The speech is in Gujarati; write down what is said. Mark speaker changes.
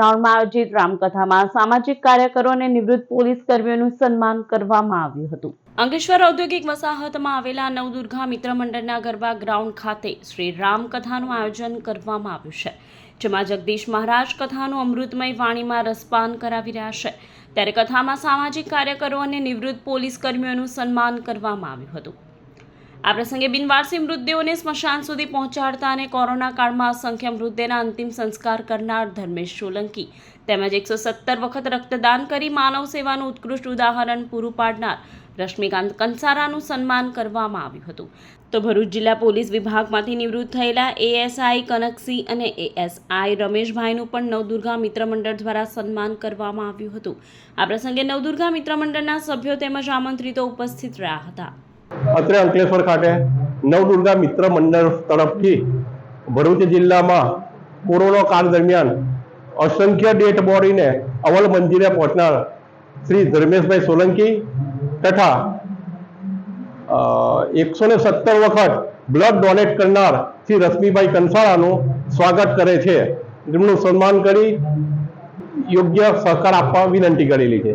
Speaker 1: રાઉન્ડમાં આયોજિત રામકથામાં સામાજિક કાર્યકરો અને નિવૃત્ત પોલીસ કર્મીઓનું સન્માન કરવામાં આવ્યું હતું. અંગેશ્વર ઔદ્યોગિક વસાહતમાં આવેલા નવદુર્ગા મિત્ર મંડળના ગરબા ગ્રાઉન્ડ ખાતે શ્રી રામકથાનું આયોજન કરવામાં આવ્યું છે, જેમાં જગદીશ મહારાજ કથાનું અમૃતમય વાણીમાં રસપાન કરાવી રહ્યા છે. ત્યારે કથામાં સામાજિક કાર્યકરો અને નિવૃત્ત પોલીસ કર્મીઓનું સન્માન કરવામાં આવ્યું હતું. આ પ્રસંગે બિનવારસી મૃતદેહોને સ્મશાન સુધી પહોંચાડતા અને કોરોના કાળમાં અસંખ્ય મૃતદેહના અંતિમ સંસ્કાર કરનાર ધર્મેશ સોલંકી તેમજ એકસો સત્તર વખત રક્તદાન કરી માનવ સેવાનું ઉત્કૃષ્ટ ઉદાહરણ પૂરું પાડનાર રશ્મિકાંત કંસારાનું સન્માન કરવામાં આવ્યું હતું. તો ભરૂચ જિલ્લા પોલીસ વિભાગમાંથી નિવૃત્ત થયેલા એએસઆઈ કનકસિંહ અને એએસઆઈ રમેશભાઈનું પણ નવદુર્ગા મિત્ર મંડળ દ્વારા સન્માન કરવામાં આવ્યું હતું. આ પ્રસંગે નવદુર્ગા મિત્ર મંડળના સભ્યો તેમજ આમંત્રિતો ઉપસ્થિત રહ્યા હતા.
Speaker 2: અત્રે અંકલેશ્વર ખાતે નવદુર્ગા મિત્ર મંડળ તરફથી ભરૂચ જિલ્લામાં કોરોના કાળ દરમિયાન અસંખ્ય ડેટ બોડીને અવલ મંદિરે પહોંચનાર શ્રી ધર્મેશભાઈ સોલંકી તથા એકસો ને સત્તર વખત બ્લડ ડોનેટ કરનાર શ્રી રશ્મિભાઈ કંસાળાનું સ્વાગત કરે છે. તેમનું સન્માન કરી યોગ્ય સહકાર આપવા વિનંતી કરેલી છે.